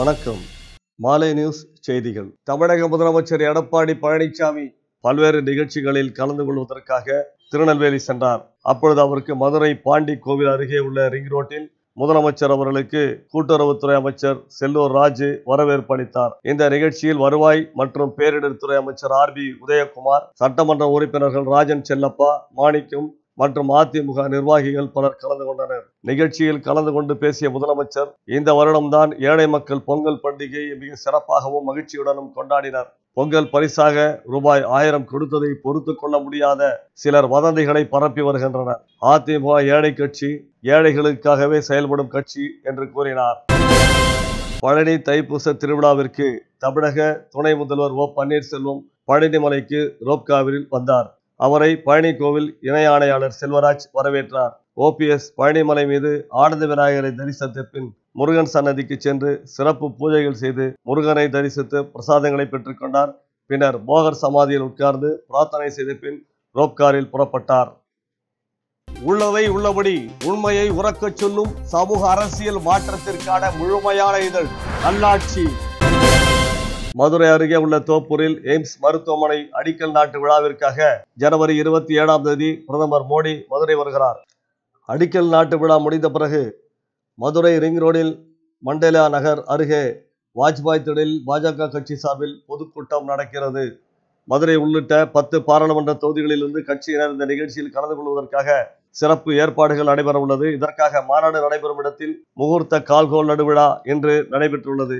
வணக்கம். மாலை நியூஸ் செய்திகள். தமிழக முதலமைச்சர் எடப்பாடி பழனிசாமி பல்வேறு நிகழ்ச்சிகளில் கலந்து கொள்வதற்காக திருநெல்வேலி சென்றார். அப்பொழுது அவருக்கு மதுரை பாண்டி கோவில் அருகே உள்ள ரிங் ரோட்டில் முதலமைச்சர் அவர்களுக்கு கூட்டுறவுத்துறை அமைச்சர் செல்லூர் ராஜு வரவேற்பு அளித்தார். இந்த நிகழ்ச்சியில் வருவாய் மற்றும் பேரிடர் துறை அமைச்சர் ஆர் பி உதயகுமார் சட்டமன்ற உறுப்பினர்கள் ராஜன் செல்லப்பா மாணிக்கம் மற்றும் அதிமுக நிர்வாகிகள் பலர் கலந்து கொண்டனர். நிகழ்ச்சியில் கலந்து கொண்டு பேசிய முதலமைச்சர் இந்த வருடம்தான் ஏழை மக்கள் பொங்கல் பண்டிகையை மிக சிறப்பாகவும் மகிழ்ச்சியுடனும் கொண்டாடினர். பொங்கல் பரிசாக ரூபாய் ஆயிரம் கொடுத்ததை பொறுத்து கொள்ள முடியாத சிலர் வதந்திகளை பரப்பி வருகின்றனர். அதிமுக ஏழை கட்சி ஏழைகளுக்காகவே செயல்படும் கட்சி என்று கூறினார். பழனி தைப்பூச திருவிழாவிற்கு தமிழக துணை முதல்வர் ஓ பன்னீர்செல்வம் பழனிமலைக்கு ரோப்காவில் வந்தார். அவரை பழனி கோவில் இணை ஆணையாளர் செல்வராஜ் வரவேற்றார். ஓபிஎஸ் பழனிமலை மீது ஆனந்த விநாயகரை தரிசித்த பின் முருகன் சன்னதிக்கு சென்று சிறப்பு பூஜைகள் செய்து முருகனை தரிசித்து பிரசாதங்களை பெற்றுக்கொண்டார் பின்னர் போகர் சமாதியில் உட்கார்ந்து பிரார்த்தனை செய்த பின் ரோப்காரில் புறப்பட்டார். உள்ளதை உள்ளபடி உண்மையை உறக்கச் சொல்லும் சமூக அரசியல் மாற்றத்திற்கான முழுமையான இதழ். நல்லாட்சி. மதுரை அருகே உள்ள தோப்பூரில் எய்ம்ஸ் மருத்துவமனை அடிக்கல் நாட்டு விழாவிற்காக ஜனவரி இருபத்தி ஏழாம் தேதி பிரதமர் மோடி மதுரை வருகிறார். அடிக்கல் நாட்டு விழா முடிந்த பிறகு மதுரை ரிங் ரோடில் மண்டேலா நகர் அருகே வாஜ்பாய் திடலில் பாஜக கட்சி சார்பில் பொதுக்கூட்டம் நடக்கிறது. மதுரை உள்ளிட்ட பத்து பாராளுமன்ற தொகுதிகளிலிருந்து கட்சியினர் இந்த நிகழ்ச்சியில் கலந்து கொள்வதற்காக சிறப்பு ஏற்பாடுகள் நடைபெற உள்ளது இதற்காக மாநாடு நடைபெறும் இடத்தில் முகூர்த்த கால்கோல் நடுவிழா இன்று நடைபெற்றுள்ளது.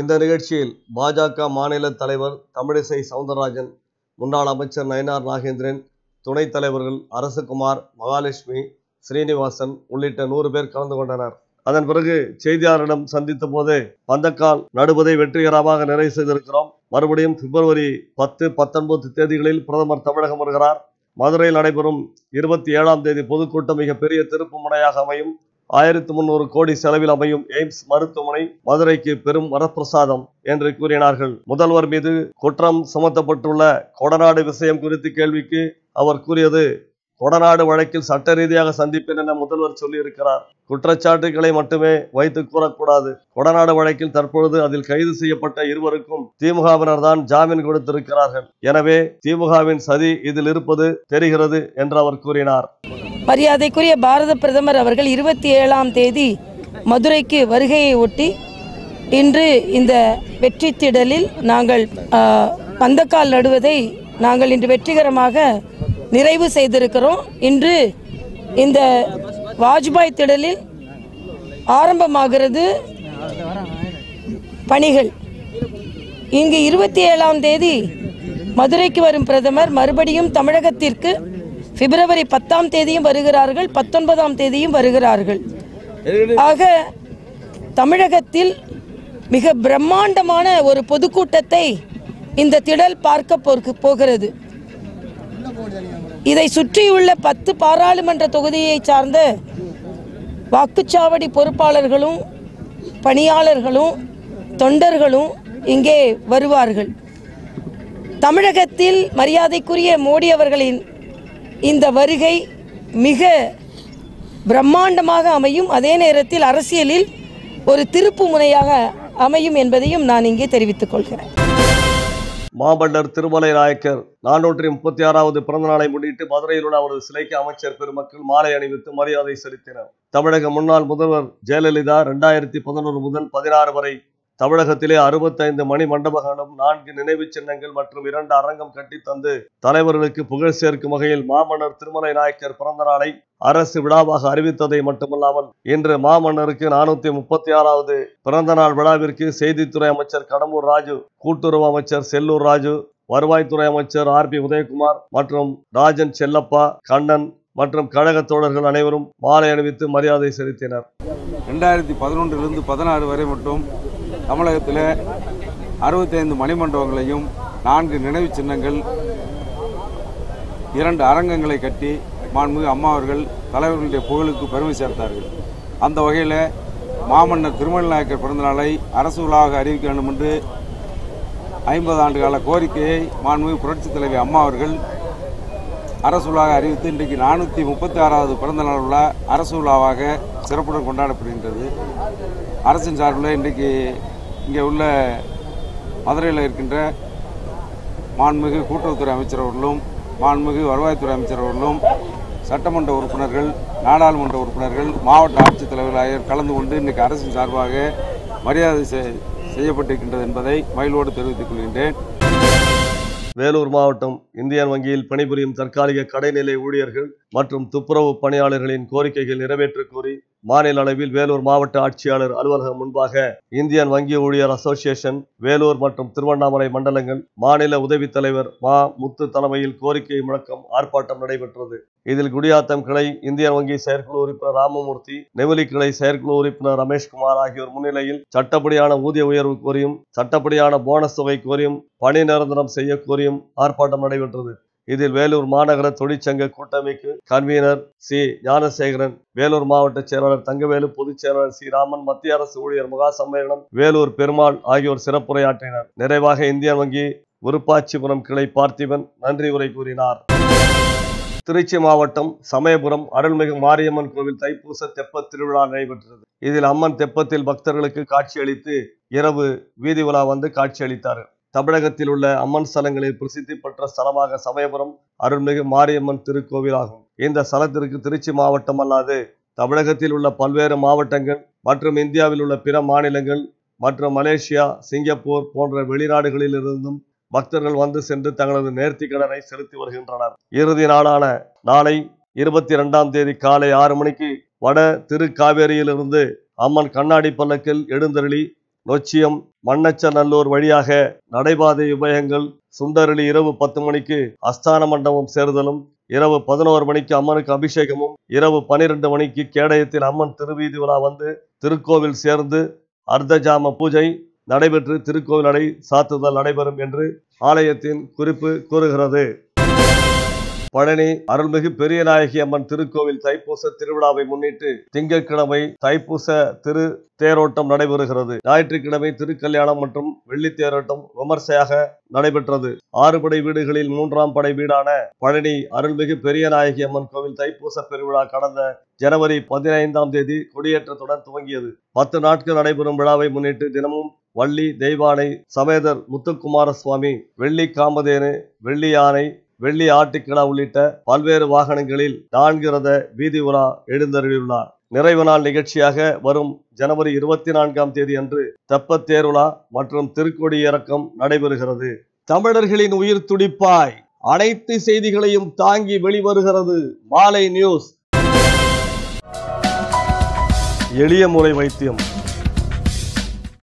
இந்த நிகழ்ச்சியில் பாஜக மாநில தலைவர் தமிழிசை சவுந்தரராஜன் முன்னாள் அமைச்சர் நயனார் நாகேந்திரன் துணைத் தலைவர்கள் அரசகுமார் மகாலட்சுமி ஸ்ரீனிவாசன் உள்ளிட்ட நூறு பேர் கலந்து கொண்டனர். அதன் பிறகு செய்தியாளரிடம் சந்தித்த போது பந்தக்கால் நடுவதை வெற்றிகரமாக நிறைவு செய்திருக்கிறோம். மறுபடியும் பிப்ரவரி பத்து பத்தொன்பது தேதிகளில் பிரதமர் தமிழகம் வருகிறார். மதுரையில் நடைபெறும் இருபத்தி ஏழாம் தேதி பொதுக்கூட்டம் மிகப்பெரிய திருப்பு முனையாக அமையும். ஆயிரத்தி முன்னூறு கோடி செலவில் அமையும் எய்ம்ஸ் மருத்துவமனை மதுரைக்கு பெரும் வரப்பிரசாதம் என்று கூறினார்கள். முதல்வர் மீது குற்றம் சுமத்தப்பட்டுள்ள கொடநாடு விஷயம் குறித்து கேள்விக்கு அவர் கூறியது கொடநாடு வழக்கில் சட்ட ரீதியாக சந்திப்பேன் என முதல்வர் சொல்லியிருக்கிறார். குற்றச்சாட்டுகளை மட்டுமே வைத்து கூறக்கூடாது. கொடநாடு வழக்கில் தற்பொழுது அதில் கைது செய்யப்பட்ட இருவருக்கும் திமுகவினர் தான் ஜாமீன் கொடுத்திருக்கிறார்கள். எனவே திமுகவின் சதி இதில் இருப்பது தெரிகிறது என்று அவர் கூறினார். மரியாதைக்குரிய பாரத பிரதமர் அவர்கள் இருபத்தி ஏழாம் தேதி மதுரைக்கு வருகையை ஒட்டி இன்று இந்த வெற்றி திடலில் நாங்கள் பந்தக்கால் நடுவதை நாங்கள் இன்று வெற்றிகரமாக நிறைவு செய்திருக்கிறோம். இன்று இந்த வாஜ்பாய் திடலில் ஆரம்பமாகிறது பணிகள். இங்கு இருபத்தி ஏழாம் தேதி மதுரைக்கு வரும் பிரதமர் மறுபடியும் தமிழகத்திற்கு பிப்ரவரி பத்தாம் தேதியும் வருகிறார்கள் பத்தொன்பதாம் தேதியும் வருகிறார்கள். ஆக தமிழகத்தில் மிக பிரம்மாண்டமான ஒரு பொதுக்கூட்டத்தை இந்த திடல் பார்க்க போகிறது. இதை சுற்றியுள்ள பத்து பாராளுமன்ற தொகுதியை சார்ந்த வாக்குச்சாவடி பொறுப்பாளர்களும் பணியாளர்களும் தொண்டர்களும் இங்கே வருவார்கள். தமிழகத்தில் மரியாதைக்குரிய மோடி அவர்களின் இந்த வருகை மிக பிரம்மாண்டமாக அமையும். அதே நேரத்தில் அரசியலில் ஒரு திருப்பு முனையாக அமையும் என்பதையும் நான் இங்கே தெரிவித்துக் கொள்கிறேன். மாமன்னர் திருமலை நாயக்கர் நானூற்றி முப்பத்தி ஆறாவது பிறந்த நாளை முன்னிட்டு மதுரையில் உள்ள அவரது சிலைக்கு அமைச்சர் பெருமக்கள் மாலை அணிவித்து மரியாதை செலுத்தினர். தமிழக முன்னாள் முதல்வர் ஜெயலலிதா இரண்டாயிரத்தி பதினொன்று முதல் பதினாறு வரை தமிழகத்திலே அறுபத்தைந்து மணி மண்டபங்களும் நான்கு நினைவு சின்னங்கள் மற்றும் இரண்டு அரங்கம் கட்டித்தந்து தலைவர்களுக்கு புகழ் சேர்க்கும் வகையில் மாமன்னர் திருமலை நாயக்கர் பிறந்த நாளை அரசு விழாவாக அறிவித்ததை மட்டுமல்லாமல் இன்று மாமன்னருக்கு நானூத்தி முப்பத்தி ஆறாவது பிறந்த நாள் விழாவிற்கு செய்தித்துறை அமைச்சர் கடம்பூர் ராஜு கூட்டுறவு அமைச்சர் செல்லூர் ராஜு வருவாய்த்துறை அமைச்சர் ஆர் பி உதயகுமார் மற்றும் ராஜன் செல்லப்பா கண்ணன் மற்றும் கழக தோழர்கள் அனைவரும் மாலை அணிவித்து மரியாதை செலுத்தினர். ரெண்டாயிரத்தி பதினொன்றிலிருந்து பதினாறு வரை மட்டும் தமிழகத்தில் அறுபத்தைந்து மணிமண்டபங்களையும் நான்கு நினைவுச் சின்னங்கள் இரண்டு அரங்கங்களை கட்டி மாண்புமிகு அம்மா அவர்கள் தலைவர்களுடைய புகழுக்கு பெருமை சேர்த்தார்கள். அந்த வகையில் மாமன்னர் திருமல் நாயக்கர் பிறந்தநாளை அரசு விழாவாக அறிவிக்க வேண்டும் என்று ஐம்பது ஆண்டு கால கோரிக்கையை மாண்புமிகு புரட்சித் தலைவி அம்மா அவர்கள் அரசு விழாவை அறிவித்து இன்றைக்கு நானூற்றி முப்பத்தி ஆறாவது பிறந்த நாள் விழா அரசு விழாவாக சிறப்புடன் கொண்டாடப்படுகின்றது. அரசின் சார்பில் இன்றைக்கு இங்கே உள்ள மதுரையில் இருக்கின்ற மாண்புமிகு கூட்டுறவுத்துறை அமைச்சர் அவர்களும் மாண்புமிகு வருவாய்த்துறை அமைச்சர் அவர்களும் சட்டமன்ற உறுப்பினர்கள் நாடாளுமன்ற உறுப்பினர்கள் மாவட்ட ஆட்சித்தலைவர்கள் ஆகியோர் கலந்து கொண்டு இன்றைக்கு அரசின் சார்பாக மரியாதை செய்- செய்யப்பட்டிருக்கின்றது என்பதை மயிலோடு தெரிவித்துக் கொள்கின்றேன். வேலூர் மாவட்டம் இந்தியன் வங்கியில் பணிபுரியும் தற்காலிக கடைநிலை ஊழியர்கள் மற்றும் துப்புரவு பணியாளர்களின் கோரிக்கைகள் நிறைவேற்ற கோரி மாநில அளவில் வேலூர் மாவட்ட ஆட்சியாளர் அலுவலகம் முன்பாக இந்தியன் வங்கி ஊழியர் அசோசியேஷன் வேலூர் மற்றும் திருவண்ணாமலை மண்டலங்கள் மாநில உதவித் தலைவர் மா. முத்து தலைமையில் கோரிக்கை முழக்கம் ஆர்ப்பாட்டம் நடைபெற்றது. இதில் குடியாத்தம் கிளை இந்தியன் வங்கி செயற்குழு உறுப்பினர் ராமமூர்த்தி நெமிலி கிளை செயற்குழு உறுப்பினர் ரமேஷ்குமார் ஆகியோர் முன்னிலையில் சட்டப்படியான ஊதிய உயர்வு கோரியும் சட்டப்படியான போனஸ் தொகை கோரியும் பணி நிரந்தரம் செய்ய கோரியும் ஆர்ப்பாட்டம் நடைபெற்றது. இதில் வேலூர் மாநகர தொழிற்சங்க கூட்டமைப்பு கன்வீனர் சி. ஞானசேகரன் வேலூர் மாவட்ட செயலாளர் தங்கவேலு பொதுச் செயலாளர் சி. ராமன் மத்திய அரசு ஊழியர் முகா சம்மேளனம் வேலூர் பெருமாள் ஆகியோர் சிறப்புரையாற்றினர். நிறைவாக இந்தியன் வங்கி விருப்பாச்சிபுரம் கிளை பார்த்திபன் நன்றி உரை கூறினார். திருச்சி மாவட்டம் சமயபுரம் அருள்மிகு மாரியம்மன் கோவில் தைப்பூச தெப்பத் திருவிழா நடைபெற்றது. இதில் அம்மன் தெப்பத்தில் பக்தர்களுக்கு காட்சியளித்து இரவு வீதி உலா வந்து காட்சியளித்தார் தமிழகத்தில் உள்ள அம்மன் ஸ்தலங்களில் பிரசித்தி பெற்ற ஸ்தலமாக சமயபுரம் அருள்மிகு மாரியம்மன் திருக்கோவில் ஆகும் இந்த ஸ்தலத்திற்கு திருச்சி மாவட்டம் அல்லாது தமிழகத்தில் உள்ள பல்வேறு மாவட்டங்கள் மற்றும் இந்தியாவில் உள்ள பிற மாநிலங்கள் மற்றும் மலேசியா சிங்கப்பூர் போன்ற வெளிநாடுகளில் இருந்தும் பக்தர்கள் வந்து சென்று தங்களது நேர்த்தி கடனை செலுத்தி வருகின்றனர். இறுதி நாளான நாளை இருபத்தி இரண்டாம் தேதி காலை ஆறு மணிக்கு வட திருக்காவேரியிலிருந்து அம்மன் கண்ணாடி பல்லக்கில் எழுந்தருளி நொச்சியம் மண்ணச்சநல்லூர் வழியாக நடைபாதை உபயங்கள் சுண்டரளி இரவு பத்து மணிக்கு அஸ்தான மண்டபம் சேர்தலும் இரவு பதினோரு மணிக்கு அம்மனுக்கு அபிஷேகமும் இரவு பனிரெண்டு மணிக்கு கேடயத்தில் அம்மன் திருவீதி விழா வந்து திருக்கோவில் சேர்ந்து அர்த்தஜாம பூஜை நடைபெற்று திருக்கோவில் நடை சாத்துதல் நடைபெறும் என்று ஆலயத்தின் குறிப்பு கூறுகிறது. பழனி அருள்மிகு பெரியநாயகி அம்மன் திருக்கோவில் தைப்பூச திருவிழாவை முன்னிட்டு திங்கட்கிழமை தைப்பூச திரு தேரோட்டம் நடைபெறுகிறது. ஞாயிற்றுக்கிழமை திருக்கல்யாணம் மற்றும் வெள்ளி தேரோட்டம் விமர்சையாக நடைபெற்றது. ஆறு படை வீடுகளில் மூன்றாம் படை வீடான பழனி அருள்மிகு பெரியநாயகி அம்மன் கோவில் தைப்பூச பெருவிழா கடந்த ஜனவரி பதினைந்தாம் தேதி கொடியேற்றத்துடன் துவங்கியது. பத்து நாட்கள் நடைபெறும் விழாவை முன்னிட்டு தினமும் வள்ளி தெய்வானை சமேதர் முத்துக்குமார சுவாமி வெள்ளி காமதேனு வெள்ளி யானை வெள்ளி ஆட்டுக்கிடா உள்ளிட்ட பல்வேறு வாகனங்களில் நான்கு ரத வீதி உலா எழுந்தருளியுள்ளார். நிறைவு நாள் நிகழ்ச்சியாக வரும் ஜனவரி இருபத்தி நான்காம் தேதி அன்று தெப்பத் தேருலா மற்றும் திருக்கொடி இறக்கம் நடைபெறுகிறது. தமிழர்களின் உயிர் துடிப்பாய். அனைத்து செய்திகளையும் தாங்கி வெளிவருகிறது மாலை நியூஸ். எளிய முறை வைத்தியம்.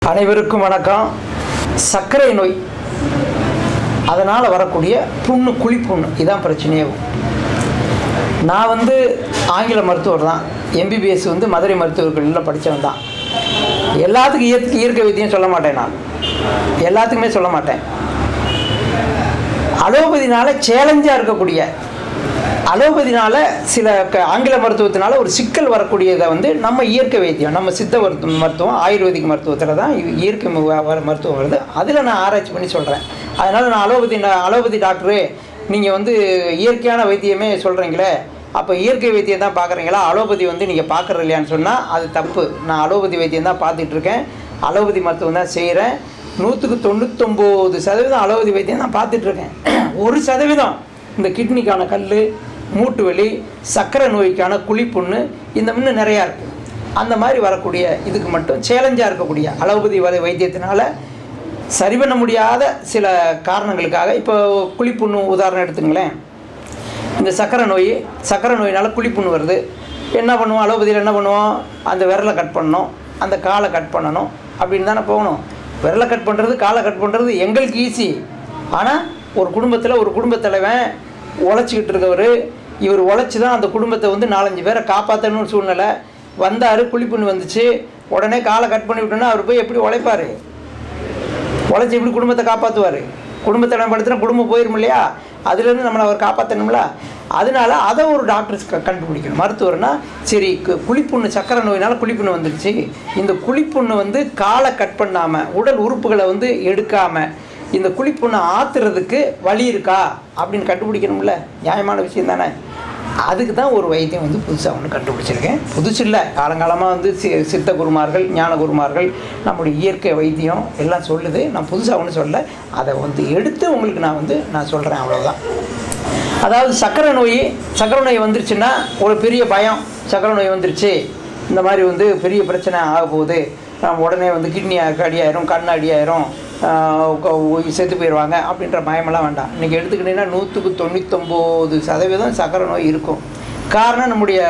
அனைவருக்கும் வணக்கம். சர்க்கரை நோய். அதனால் வரக்கூடிய புண்ணு குழிப்புண்ணு இதான் பிரச்சனையே. நான் வந்து ஆங்கில மருத்துவர் தான். எம்பிபிஎஸ் வந்து மதுரை மருத்துவர்களில் படித்தவன் தான். எல்லாத்துக்கும் இயற்கை இயற்கை வைத்தியம் சொல்ல மாட்டேன் நான். எல்லாத்துக்குமே சொல்ல மாட்டேன். அலோபதினால சேலஞ்சாக இருக்கக்கூடிய அலோபதினால சில க- ஆங்கில மருத்துவத்தினால ஒரு சிக்கல் வரக்கூடியதை வந்து நம்ம இயற்கை வைத்தியம் நம்ம சித்த மருத்துவம் மருத்துவம் ஆயுர்வேதிக் மருத்துவத்தில் தான் இயற்கை மருத்துவம் வருது. அதில் நான் ஆராய்ச்சி பண்ணி சொல்கிறேன் அதனால் நான் அலோபதி அலோபதி டாக்டரு நீங்கள் வந்து இயற்கையான வைத்தியமே சொல்கிறீங்களே அப்போ இயற்கை வைத்தியம் தான் பார்க்குறீங்களா அலோபதி வந்து நீங்கள் பார்க்குறது இல்லையான்னு சொன்னால் அது தப்பு. நான் அலோபதி வைத்தியம் தான் பார்த்துட்ருக்கேன் அலோபதி மருத்துவம் தான் செய்கிறேன் நூற்றுக்கு தொண்ணூத்தொம்பது சதவீதம் அலோபதி வைத்தியம் தான் பார்த்துட்ருக்கேன் ஒரு சதவீதம். இந்த கிட்னிக்கான கல் மூட்டு வலி சக்கரை நோய்க்கான குழிப்புண்ணு இந்த முன்னும் நிறையா இருக்குது அந்த மாதிரி வரக்கூடிய இதுக்கு மட்டும் சேலஞ்சாக இருக்கக்கூடிய அலோபதி வலை வைத்தியத்தினால சரி பண்ண முடியாத சில காரணங்களுக்காக இப்போ குழிப்புண்ணு உதாரணம் எடுத்துங்களேன் இந்த சர்க்கரை நோய் சர்க்கரை நோயினால் குழிப்புண்ணு வருது. என்ன பண்ணுவோம்? அலோபதியில் என்ன பண்ணுவோம்? அந்த விரலை கட் பண்ணணும். அந்த காலை கட் பண்ணணும். அப்படின்னு தானே போகணும். விரலை கட் பண்ணுறது காலை கட் பண்ணுறது எங்களுக்கு ஈஸி ஆனால் ஒரு குடும்பத்தில் ஒரு குடும்பத் தலைவன் உழைச்சிக்கிட்டு இருக்கவர் இவர் உழைச்சி தான் அந்த குடும்பத்தை வந்து நாலஞ்சு பேரை காப்பாற்றணும்னு சூழ்நிலை. வந்தார் குழிப்புண்ணு வந்துச்சு. உடனே காலை கட் பண்ணி விட்டோன்னா அவர் போய் எப்படி உழைப்பார்? உழைச்சி எப்படி குடும்பத்தை காப்பாற்றுவார் குடும்பத்தை பயன்படுத்தினா குடும்பம் போயிடும் இல்லையா? அதுலேருந்து நம்மளை அவர் காப்பாற்றணும்ல அதனால அதை ஒரு டாக்டர்ஸ் க கண்டுபிடிக்கணும். மருத்துவர்னா சரி கு- குழிப்புண்ணு சக்கரை நோயினால் குழிப்புண்ணு வந்துடுச்சு இந்த குளிப்புண்ணு வந்து காலை கட் பண்ணாமல் உடல் உறுப்புகளை வந்து எடுக்காமல் இந்த குழிப்புண்ணை ஆத்துறதுக்கு வழி இருக்கா? அப்படின்னு கண்டுபிடிக்கணும்ல. நியாயமான விஷயம் தானே? அதுக்கு தான் ஒரு வைத்தியம் வந்து புதுசாக ஒன்று கண்டுபிடிச்சிருக்கேன். புதுசு இல்லை காலங்காலமாக வந்து சி சித்த குருமார்கள் ஞான குருமார்கள் நம்முடைய இயற்கை வைத்தியம் எல்லாம் சொல்லுது. நான் புதுசாக ஒன்று சொல்ல அதை வந்து எடுத்து உங்களுக்கு நான் வந்து நான் சொல்கிறேன் அவ்வளோதான் அதாவது சக்கரை நோய் சக்கரை நோய் வந்துருச்சுன்னா ஒரு பெரிய பயம். சக்கரை நோய் வந்துருச்சு. இந்த மாதிரி வந்து பெரிய பிரச்சனை ஆக போகுது நம்ம உடனே வந்து கிட்னி அடியாயிரும் கண் அடியாயிரும். ஆஹ் செத்து போயிடுவாங்க அப்படின்ற பயமெல்லாம் வேண்டாம். இன்றைக்கி எடுத்துக்கிட்டிங்கன்னா நூற்றுக்கு தொண்ணூத்தொம்பது சதவீதம் சக்கரை நோய் இருக்கும். காரணம் நம்முடைய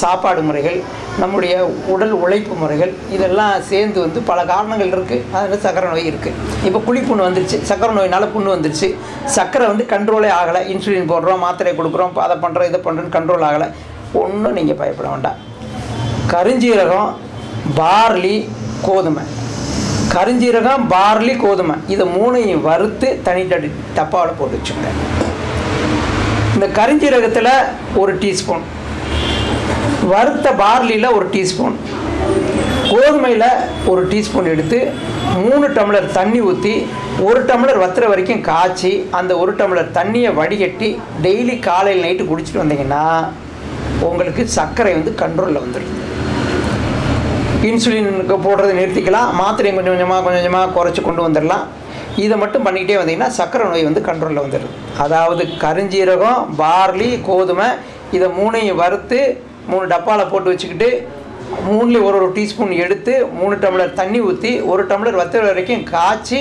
சாப்பாடு முறைகள் நம்முடைய உடல் உழைப்பு முறைகள் இதெல்லாம் சேர்ந்து வந்து பல காரணங்கள் இருக்குது அதில் சக்கரை நோய் இருக்குது இப்போ குழிப்புண்ணு வந்துருச்சு. சக்கரை நோயினால் புண்ணு வந்துருச்சு. சக்கரை வந்து கண்ட்ரோலே ஆகலை. இன்சுலின் போடுறோம் மாத்திரை கொடுக்குறோம் அதை பண்ணுறோம் இதை பண்ணுறோன்னு கண்ட்ரோல் ஆகலை. ஒன்றும் நீங்கள் பயப்பட வேண்டாம். கருஞ்சீரகம் பார்லி கோதுமை. கரிஞ்சீரகம் பார்லி கோதுமை. இதை மூணையும் வறுத்து தனி தனி டப்பாவில் போட்டு வச்சுங்க இந்த கரிஞ்சீரகத்தில் ஒரு டீஸ்பூன். வறுத்த பார்லியில் ஒரு டீஸ்பூன். கோதுமையில் ஒரு டீஸ்பூன் எடுத்து மூணு டம்ளர் தண்ணி ஊற்றி ஒரு டம்ளர் வத்துற வரைக்கும் காய்ச்சி அந்த ஒரு டம்ளர் தண்ணியை வடிகட்டி டெய்லி காலையில் நைட்டு குடிச்சிட்டு வந்தீங்கன்னா உங்களுக்கு சர்க்கரை வந்து கண்ட்ரோலில் வந்துடுது இன்சுலினுக்கு போடுறது நிறுத்திக்கலாம். மாத்திரையும் கொஞ்சம் கொஞ்சமாக கொஞ்சம் கொஞ்சமாக குறைச்சி கொண்டு வந்துடலாம். இதை மட்டும் பண்ணிக்கிட்டே வந்தீங்கன்னா சக்கரை நோய் வந்து கண்ட்ரோலில் வந்துடுது அதாவது கருஞ்சீரகம் பார்லி கோதுமை இதை மூணையும் வறுத்து மூணு டப்பாவில் போட்டு வச்சுக்கிட்டு மூணுலேயும் ஒரு ஒரு டீஸ்பூன் எடுத்து மூணு டம்ளர் தண்ணி ஊற்றி ஒரு டம்ளர் வத்தல் வரைக்கும் காய்ச்சி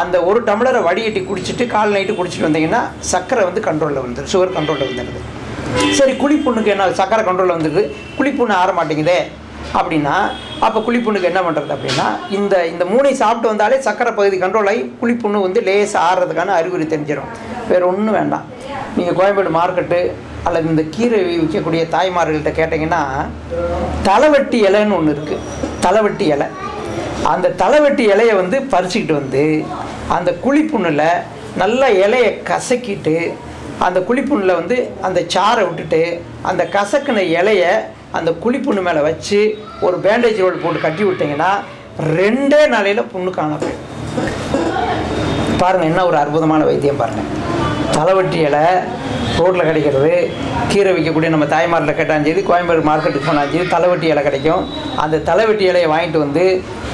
அந்த ஒரு டம்ளரை வடிகட்டி குடிச்சிட்டு கால் நைட்டு குடிச்சிட்டு வந்தீங்கன்னா சர்க்கரை வந்து கண்ட்ரோலில் வந்துடும் சுகர் கண்ட்ரோலில் வந்துடுது. சரி குழிப்புண்ணுக்கு என்ன? சக்கரை கண்ட்ரோலில் வந்துடுது. குழிப்புண்ணு ஆற மாட்டேங்குதே. அப்படின்னா அப்போ குழிப்புண்ணுக்கு என்ன பண்ணுறது அப்படின்னா இந்த இந்த மூணை சாப்பிட்டு வந்தாலே சக்கரை பகுதி கண்ட்ரோல் ஆகி குழிப்புண்ணு வந்து லேசாக ஆறுறதுக்கான அறிகுறி தெரிஞ்சிடும் வேறு ஒன்றும் வேண்டாம். நீங்கள் கோயம்பேடு மார்க்கெட்டு அல்லது இந்த கீரை விற்கக்கூடிய தாய்மார்கள்ட்ட கேட்டிங்கன்னா தலைவட்டி இலைன்னு ஒன்று இருக்குது தலைவட்டி இலை. அந்த தலைவட்டி இலையை வந்து பறிச்சுக்கிட்டு வந்து அந்த குழிப்புண்ணில் நல்லா இலையை கசக்கிட்டு அந்த குழிப்புண்ணில் வந்து அந்த சாரை விட்டுட்டு அந்த கசக்கின இலையை அந்த குழிப்புண்ணு மேலே வச்சு ஒரு பேண்டேஜ் ரோல் போட்டு கட்டி விட்டிங்கன்னா ரெண்டே நாளையில் புண்ணு காண பாருங்கள் என்ன ஒரு அற்புதமான வைத்தியம் பாருங்கள் தலைவட்டி இலை ரோட்டில் கிடைக்கிறது கீரை விற்கக்கூடிய நம்ம தாய்மாரில் கேட்டாலும் சரி கோயம்பேடு மார்க்கெட்டுக்கு போனாலும் சரி தலைவட்டி இலை கிடைக்கும். அந்த தலைவட்டி இலையை வாங்கிட்டு வந்து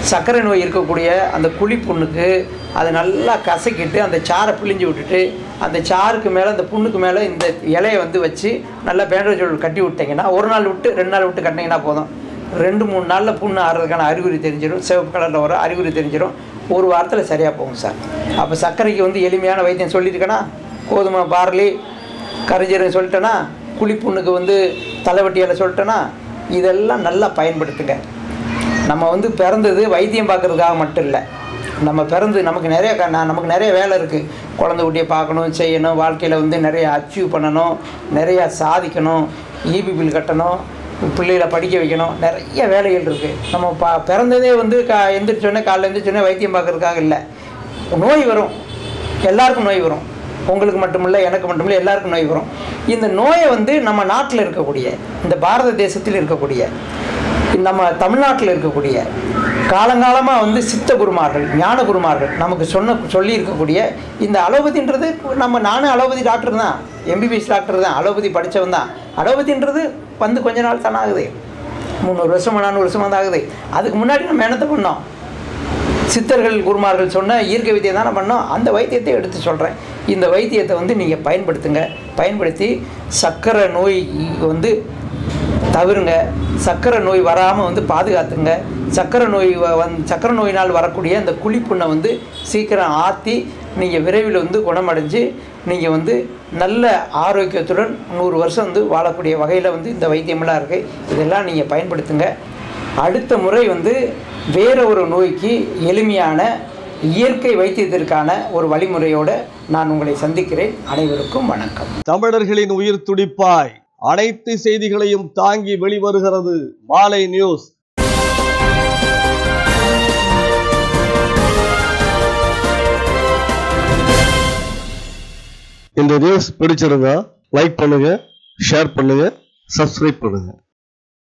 சர்க்கரை நோய் இருக்கக்கூடிய அந்த குழிப்புண்ணுக்கு அதை நல்லா கசக்கிட்டு அந்த சாரை பிழிஞ்சு விட்டுட்டு அந்த சாருக்கு மேலே அந்த புண்ணுக்கு மேலே இந்த இலையை வந்து வச்சு நல்லா பேண்டேஜ் ரோல் கட்டி விட்டிங்கன்னா ஒரு நாள் விட்டு ரெண்டு நாள் விட்டு கட்டினீங்கன்னா போதும். ரெண்டு மூணு நாளில் புண்ணு ஆறுறதுக்கான அறிகுறி தெரிஞ்சிடும் சிவப்பு கலரில் வர அறிகுறி தெரிஞ்சிடும் ஒரு வாரத்தில் சரியாக போகும் சார். அப்போ சர்க்கரைக்கு வந்து எளிமையான வைத்தியம் சொல்லியிருக்கேன்னா கோதுமை பார்லி கரிஞ்சீரகம் சொல்லிட்டேன்னா குழிப்புண்ணுக்கு வந்து தலைவட்டி இலை இதெல்லாம் நல்லா பயன்படுத்துங்க. நம்ம வந்து பிறந்தது வைத்தியம் பார்க்குறதுக்காக மட்டும் இல்லை. நம்ம பிறந்து நமக்கு நிறைய க- நமக்கு நிறைய வேலை இருக்குது குழந்தை குட்டியை பார்க்கணும் செய்யணும் வாழ்க்கையில் வந்து நிறைய அச்சீவ் பண்ணணும் நிறையா சாதிக்கணும் ஈபி பில் கட்டணும் பிள்ளைகளை படிக்க வைக்கணும் நிறைய வேலைகள் இருக்குது நம்ம பா பிறந்ததே வந்து கா எந்திரிச்சோடனே காலைல எழுந்திரிச்சோடனே வைத்தியம் பார்க்குறதுக்காக இல்லை. நோய் வரும். எல்லாருக்கும் நோய் வரும். உங்களுக்கு மட்டுமில்லை எனக்கு மட்டுமில்லை எல்லாருக்கும் நோய் வரும். இந்த நோயை வந்து நம்ம நாட்டில் இருக்கக்கூடிய இந்த பாரத தேசத்தில் இருக்கக்கூடிய நம்ம தமிழ்நாட்டில் இருக்கக்கூடிய காலங்காலமாக வந்து சித்த குருமார்கள் ஞான குருமார்கள் நமக்கு சொன்ன சொல்லி இருக்கக்கூடிய இந்த அலோபதின்றது நம்ம நானும் அலோபதி டாக்டர் தான் எம்பிபிஎஸ் டாக்டர் தான் அலோபதி படித்தவன் தான். அலோபதின்றது வந்து கொஞ்ச நாள் தானே ஆகுது. முந்நூறு வருஷம் நானூறு வருஷமாக தான் ஆகுது. அதுக்கு முன்னாடி நம்ம என்னத்தை பண்ணோம்? சித்தர்கள் குருமார்கள் சொன்ன இயற்கை வைத்தியம் தானே பண்ணோம்? அந்த வைத்தியத்தை எடுத்து சொல்கிறேன் இந்த வைத்தியத்தை வந்து நீங்கள் பயன்படுத்துங்க. பயன்படுத்தி சர்க்கரை நோய் வந்து தவிருங்க சர்க்கரை நோய் வராமல் வந்து பாதுகாத்துங்க. சர்க்கரை நோய் வ- வந் சர்க்கரை நோயினால் வரக்கூடிய அந்த குழிப்புண்ணை வந்து சீக்கிரம் ஆற்றி நீங்கள் விரைவில் வந்து குணமடைஞ்சு நீங்கள் வந்து நல்ல ஆரோக்கியத்துடன் நூறு வருஷம் வந்து வாழக்கூடிய வகையில் வந்து இந்த வைத்தியமெல்லாம் இருக்குது இதெல்லாம் நீங்கள் பயன்படுத்துங்க. அடுத்த முறை வந்து வேற ஒரு நோய்க்கு எளிமையான இயற்கை வைத்தியத்திற்கான ஒரு வழிமுறையோடு நான் உங்களை சந்திக்கிறேன். அனைவருக்கும் வணக்கம். தமிழர்களின் உயிர் துடிப்பாய். அனைத்து செய்திகளையும் தாங்கி வெளிவருகிறது மாலை நியூஸ். இந்த நியூஸ் பிடிச்சிருந்தா லைக் பண்ணுங்க ஷேர் பண்ணுங்க சப்ஸ்கிரைப் பண்ணுங்க.